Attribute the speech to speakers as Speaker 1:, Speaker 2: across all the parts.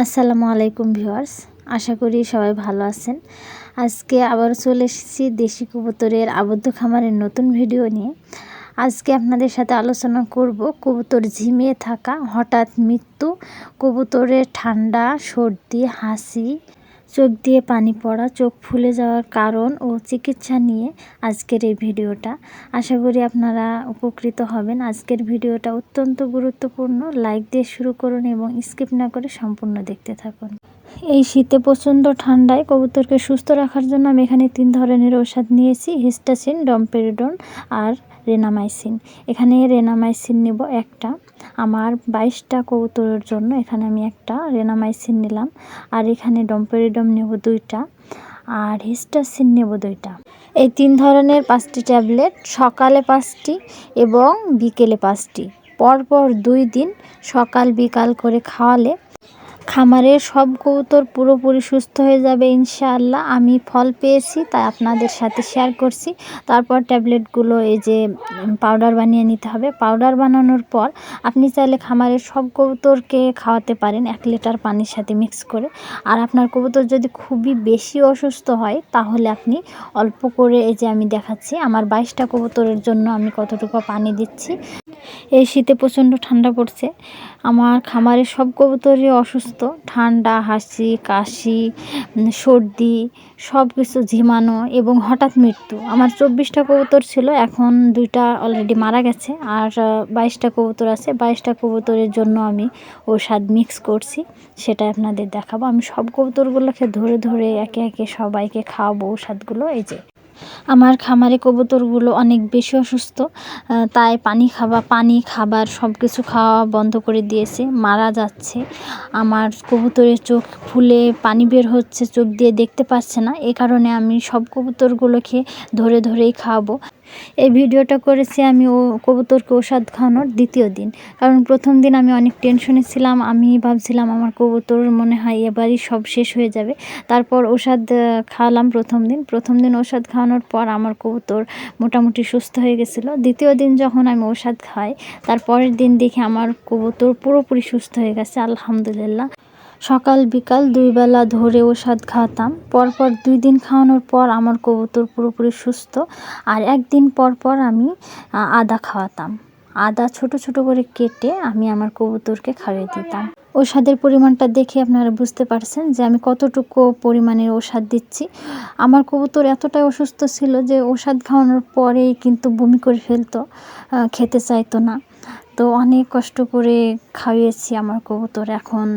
Speaker 1: আসসালামু আলাইকুম ভিউয়ার্স, আশা করি সবাই ভালো আছেন। আজকে আবার চলে এসেছি দেশি কবুতরের আবদ্ধ খামারের নতুন ভিডিও নিয়ে। আজকে আপনাদের সাথে আলোচনা করব কবুতর ঝিমিয়ে থাকা, হঠাৎ মৃত্যু, কবুতরের ঠান্ডা, সর্দি, হাসি চোখ দিয়ে পানি পড়া, চোখ ফুলে যাওয়ার কারণ ও চিকিৎসা নিয়ে আজকের এই ভিডিওটা। আশা করি আপনারা উপকৃত হবেন। আজকের ভিডিওটা অত্যন্ত গুরুত্বপূর্ণ। লাইক দিয়ে শুরু করুন এবং স্কিপ না করে সম্পূর্ণ দেখতে থাকুন। এই শীতে প্রচণ্ড ঠান্ডায় কবুতরকে সুস্থ রাখার জন্য আমি এখানে তিন ধরনের ঔষধ নিয়েছি, হিস্টাসিন, ডমপেরিডন আর রেনামাইসিন। এখানে রেনামাইসিন নেব একটা। আমার বাইশটা কবুতরের জন্য এখানে আমি একটা রেনামাইসিন নিলাম। আর এখানে ডম্পেরিডম নেব দুইটা আর হিস্টাসিন নেব দুইটা। এই তিন ধরনের পাঁচটি ট্যাবলেট সকালে পাঁচটি এবং বিকেলে পাঁচটি। পরপর দুই দিন সকাল বিকাল করে খাওয়ালে খামারের সব কবুতর পুরোপুরি সুস্থ হয়ে যাবে ইনশাআল্লাহ। আমি ফল পেয়েছি, তাই আপনাদের সাথে শেয়ার করছি। তারপর ট্যাবলেটগুলো এই যে পাউডার বানিয়ে নিতে হবে। পাউডার বানানোর পর আপনি চাইলে খামারের সব কবুতরকে খাওয়াতে পারেন, এক লিটার পানির সাথে মিক্স করে। আর আপনার কবুতর যদি খুবই বেশি অসুস্থ হয়, তাহলে আপনি অল্প করে এই যে আমি দেখাচ্ছি, আমার বাইশটা কবুতরের জন্য আমি কতটুকু পানি দিচ্ছি। এই শীতে প্রচণ্ড ঠান্ডা পড়ছে। আমার খামারের সব কবুতরই অসুস্থ। ঠান্ডা, হাসি, কাশি সর্দি সব কিছু ঝিমানো এবং হঠাৎ মৃত্যু। আমার চব্বিশটা কবুতর ছিল, এখন দুইটা অলরেডি মারা গেছে আর বাইশটা কবুতর আছে। বাইশটা কবুতরের জন্য আমি ওষুধ মিক্স করছি সেটা আপনাদের দেখাবো। আমি সব কবুতরগুলোকে ধরে ধরে একে একে সবাইকে খাওয়াবো ওষুধগুলো এই যে। আমার খামারে কবুতরগুলো অনেক বেশি অসুস্থ তাই পানি খাওয়া, পানি, খাবার সব কিছু খাওয়া বন্ধ করে দিয়েছে, মারা যাচ্ছে। আমার কবুতরের চোখ ফুলে পানি বের হচ্ছে, চোখ দিয়ে দেখতে পাচ্ছে না, এ কারণে আমি সব কবুতরগুলোকে ধরে ধরেই খাওয়াবো। এই ভিডিওটা করেছি আমি ও কবুতরকে ওষুধ খাওয়ানোর দ্বিতীয় দিন। কারণ প্রথম দিন আমি অনেক টেনশনে ছিলাম, আমি ভাবছিলাম আমার কবুতর মনে হয় এবারই সব শেষ হয়ে যাবে। তারপর ওষুধ খাওয়ালাম প্রথম দিন। প্রথম দিন ওষুধ খাওয়ানোর পর আমার কবুতর মোটামুটি সুস্থ হয়ে গেছিল। দ্বিতীয় দিন যখন আমি ওষুধ খাই, তারপরের দিন দেখে আমার কবুতর পুরোপুরি সুস্থ হয়ে গেছে, আলহামদুলিল্লাহ। সকাল বিকাল দুই বেলা ধরে ওষুধ খাওয়াতাম। পরপর দুই দিন খাওয়ানোর পর আমার কবুতর পুরোপুরি সুস্থ। আর একদিন পর পর আমি আদা খাওয়াতাম। আদা ছোট ছোট করে কেটে আমি আমার কবুতরকে খাইয়ে দিতাম। ওষাদের পরিমাণটা দেখে আপনারা বুঝতে পারছেন যে আমি কতটুকু পরিমাণের ওষাদ দিচ্ছি। আমার কবুতর এতটাই অসুস্থ ছিল যে ওষাদ খাওয়ানোর পরেই কিন্তু বমি করে ফেলতো খেতে চাইতো না। তো অনেক কষ্ট করে খাইয়েছি আমার কবুতর এখন।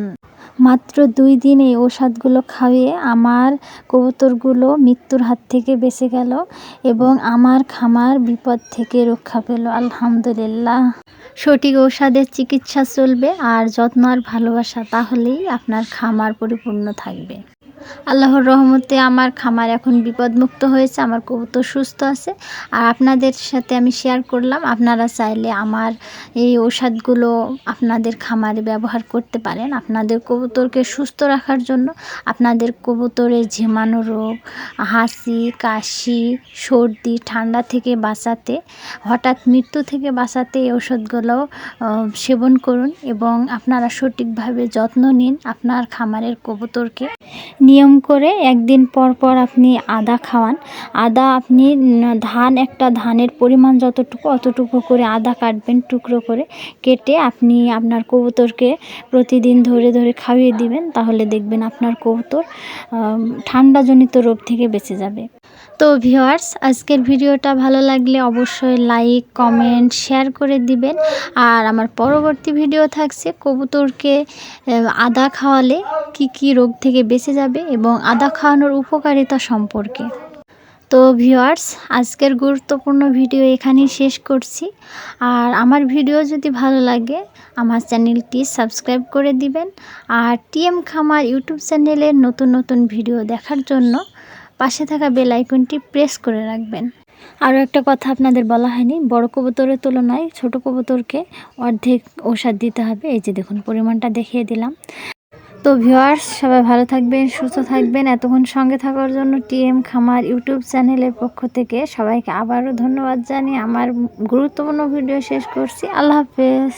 Speaker 1: মাত্র দুই দিন ওষুধগুলো খাইয়ে আমার কবুতরগুলো মৃত্যুর হাত থেকে বেঁচে গেল এবং আমার খামার বিপদ থেকে রক্ষা পেল। আলহামদুলিল্লাহ। সঠিক ওষাদের চিকিৎসা চলবে আর যত্ন আর ভালোবাসা তাহলেই আপনার খামার পরিপূর্ণ থাকবে। আল্লাহর রহমতে আমার খামার এখন বিপদমুক্ত হয়েছে, আমার কবুতর সুস্থ আছে। আর আপনাদের সাথে আমি শেয়ার করলাম, আপনারা চাইলে আমার এই ঔষধগুলো আপনাদের খামারে ব্যবহার করতে পারেন। আপনাদের কবুতরকে সুস্থ রাখার জন্য আপনাদের কবুতরের ঝিমানো রোগ, হাসি, কাশি, সর্দি, ঠান্ডা থেকে বাঁচাতে, হঠাৎ মৃত্যু থেকে বাঁচাতে এই ওষুধগুলো সেবন করুন এবং আপনারা সঠিকভাবে যত্ন নিন আপনার খামারের কবুতরকে। নিয়ম করে একদিন পর পর আপনি আদা খাওয়ান। আদা আপনি ধান, একটা ধানের পরিমাণ যতটুকু, অতটুকু করে আদা কাটবেন টুকরো করে। কেটে আপনি আপনার কবুতরকে প্রতিদিন ধরে ধরে খাইয়ে দিবেন, তাহলে দেখবেন আপনার কবুতর ঠান্ডাজনিত রোগ থেকে বেঁচে যাবে। তো ভিওয়ার্স আজকের ভিডিওটা ভালো লাগলে অবশ্যই লাইক কমেন্ট শেয়ার করে দিবেন। আর আমার পরবর্তী ভিডিও থাকছে কবুতরকে আদা খাওয়ালে কি কি রোগ থেকে বেঁচে যাবে এবং আদা খাওয়ানোর উপকারিতা সম্পর্কে। তো ভিউয়ার্স, আজকের গুরুত্বপূর্ণ ভিডিও এখানেই শেষ করছি। আর আমার ভিডিও যদি ভালো লাগে, আমার চ্যানেলটি সাবস্ক্রাইব করে দিবেন। আর টিএম খামার ইউটিউব চ্যানেলের নতুন নতুন ভিডিও দেখার জন্য পাশে থাকা বেল আইকনটি প্রেস করে রাখবেন। আরও একটা কথা আপনাদের বলা হয়নি, বড় কবুতরের তুলনায় ছোট কবুতরকে অর্ধেক ওষুধ দিতে হবে। এই যে দেখুন, পরিমাণটা দেখিয়ে দিলাম। তো ভিউয়ার্স, সবাই ভালো থাকবেন, সুস্থ থাকবেন। এতক্ষণ সঙ্গে থাকার জন্য টিএম খামার ইউটিউব চ্যানেলের পক্ষ থেকে সবাইকে আবারও ধন্যবাদ জানিয়ে আমার গুরুত্বপূর্ণ ভিডিও শেষ করছি। আল্লাহ হাফেজ।